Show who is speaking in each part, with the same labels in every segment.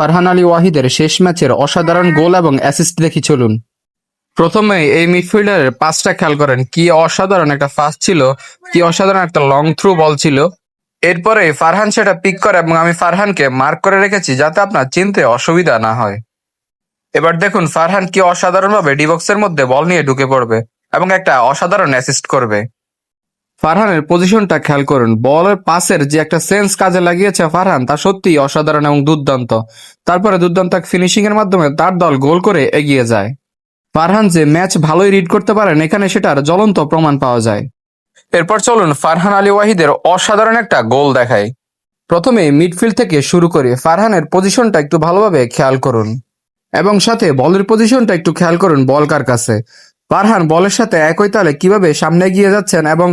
Speaker 1: ফারহান আলী ওয়াহিদের শেষ ম্যাচের অসাধারণ গোল এবং অ্যাসিস্ট দেখি চলুন। প্রথমে এই মিডফিল্ডারের পাঁচটা খেয়াল করেন, কি অসাধারণ একটা ফাস্ট ছিল, কি অসাধারণ একটা লং থ্রু বল ছিল। এরপরে ফারহান সেটা পিক করে এবং আমি ফারহানকে মার্ক করে রেখেছি যাতে আপনার চিনতে অসুবিধা না হয়। এবার দেখুন ফারহান কি অসাধারণভাবে ডিবক্সের মধ্যে বল নিয়ে ঢুকে পড়বে এবং একটা অসাধারণ অ্যাসিস্ট করবে। ফারহানের পজিশনটা খেয়াল করুন। বলের পাসের যে একটা সেন্স কাজে লাগিয়েছে ফারহান, তা সত্যিই অসাধারণ এবং দুর্দান্ত। তারপরে দুর্দান্ত ফিনিশিং এর মাধ্যমে তার দল গোল করে এগিয়ে যায়। ফারহান যে ম্যাচ ভালোই রিড করতে পারেন, এখানে সেটার জ্বলন্ত প্রমাণ পাওয়া যায়। এরপর চলুন ফারহান আলী ওয়াহিদের অসাধারণ একটা গোল দেখায় প্রথমে মিডফিল্ড থেকে শুরু করে ফারহানের পজিশনটা একটু ভালোভাবে খেয়াল করুন। এবং সাথে বলের পজিশনটা একটু খেয়াল করুন বল কার কাছে। ফারহান, বলের সাথে একই তালে কীভাবে সামনে গিয়ে যাচ্ছেন এবং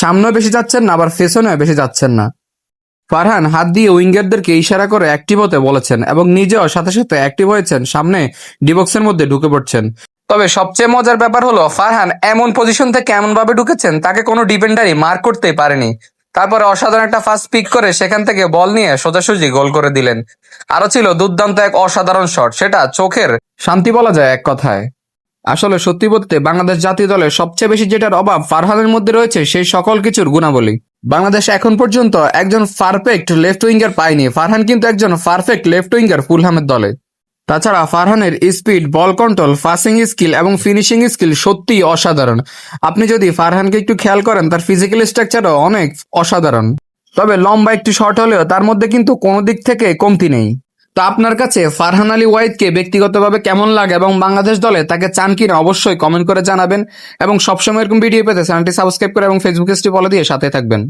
Speaker 1: সামনেও বেশি যাচ্ছেন না, আবার পেছনেও বেশি যাচ্ছেন না? ফারহান, হাত দিয়ে উইঙ্গারদেরকে ইশারা করে অ্যাক্টিভ হতে বলেছেন এবং নিজেও সাথে সাথে অ্যাক্টিভ হয়েছেন, সামনে ডিবক্সের মধ্যে ঢুকে পড়ছেন। তবে সবচেয়ে মজার ব্যাপার হলো, ফারহান এমন পজিশন থেকে এমন ভাবে ঢুকেছেন, তাকে কোনো ডিফেন্ডারই মার্ক করতেই পারেনি। তারপরে অসাধারণ একটা ফাস্ট পিক করে সেখান থেকে বল নিয়ে সোজাসুজি গোল করে দিলেন। আরও ছিল দুর্দান্ত এক অসাধারণ শট, সেটা চোখের শান্তি বলা যায় এক কথায়। আসলে সত্যি বলতে বাংলাদেশ জাতীয় দলের সবচেয়ে বেশি যেটার অভাব ফারহানের মধ্যে রয়েছে সেই সকল কিছুর গুণাবলী। বাংলাদেশ এখন পর্যন্ত একজন পারফেক্ট লেফট উইঙ্গার পায়নি। ফারহান কিন্তু একজন পারফেক্ট লেফট উইঙ্গার ফুলহামের দলে। তাছাড়া ফারহানের speed ball control passing skill এবং ফিনিশিং স্কিল সত্যিই অসাধারণ। আপনি যদি ফারহানকে একটু খেয়াল করেন, তার ফিজিক্যাল স্ট্রাকচারও অনেক অসাধারণ। তবে লম্বা একটু শর্ট হলেও তার মধ্যে কিন্তু কোনো দিক থেকে কমতি নেই। তা আপনার কাছে ফারহান আলী ওয়াইদকে ব্যক্তিগতভাবে কেমন লাগে এবং বাংলাদেশ দলে তাকে চান কিনা অবশ্যই কমেন্ট করে জানাবেন এবং সবসময় এরকম ভিডিও পেতে চ্যানেলটি সাবস্ক্রাইব করে এবং ফেসবুক পেজটি ফলো দিয়ে সাথে থাকবেন।